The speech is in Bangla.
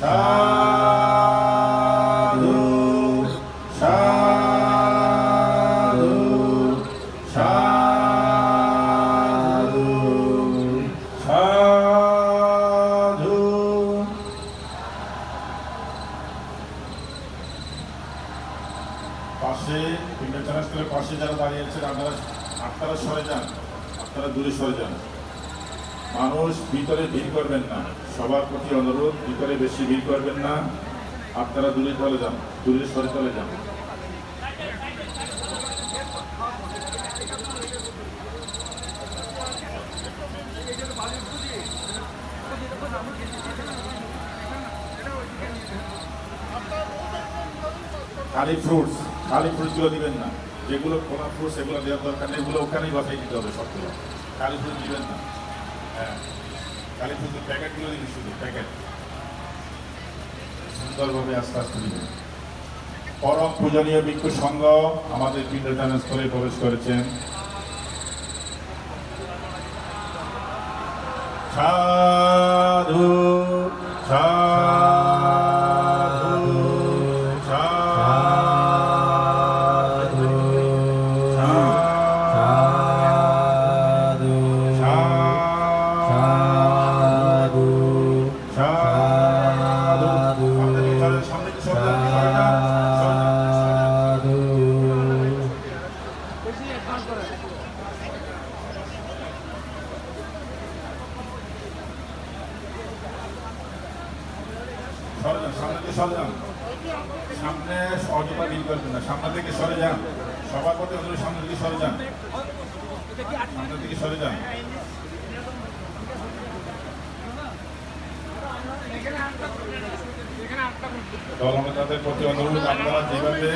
সাধু সাধু সাধু সাধু। পাশে পিন্ডাচারাস করে পাশে যারা দাঁড়িয়ে আছেন আপনারা আপনারা সরে যান। আপনারা দূরে সরে যান। মানুষ ভিতরে ভিড় করবেন না। সবার প্রতি অনুরোধ, ভিতরে বেশি ভিড় করবেন না। আপনারা দূরে চলে যান, দূরে সরে চলে যান। খালি ফ্রুটস খালি ফ্রুটসগুলো দিবেন না। যেগুলো খোলা ফ্রুটস এগুলো দেওয়ার দরকার নেই, এগুলো ওখানেই বসাই দিতে হবে সবগুলো। খালি ফ্রুট দিবেন না। হ্যাঁ। খালি ফ্রুটের প্যাকেটগুলো দিবি, শুধু প্যাকেট। সুন্দরভাবে আস্তে আস্তে পরম পূজনীয় ভিক্ষু সংঘ আমাদের পিণ্ডদান স্থলে প্রবেশ করেছেন। সাধু সাধু। সরে সামনে থেকে সরে সামনে অযথা ভিড় করবেন না সামনে থেকে সরে যান। সবার সামনে থেকে সরে যান। সামনে থেকে সরে যান। প্রতি অনুরোধ, আপনারা যেভাবে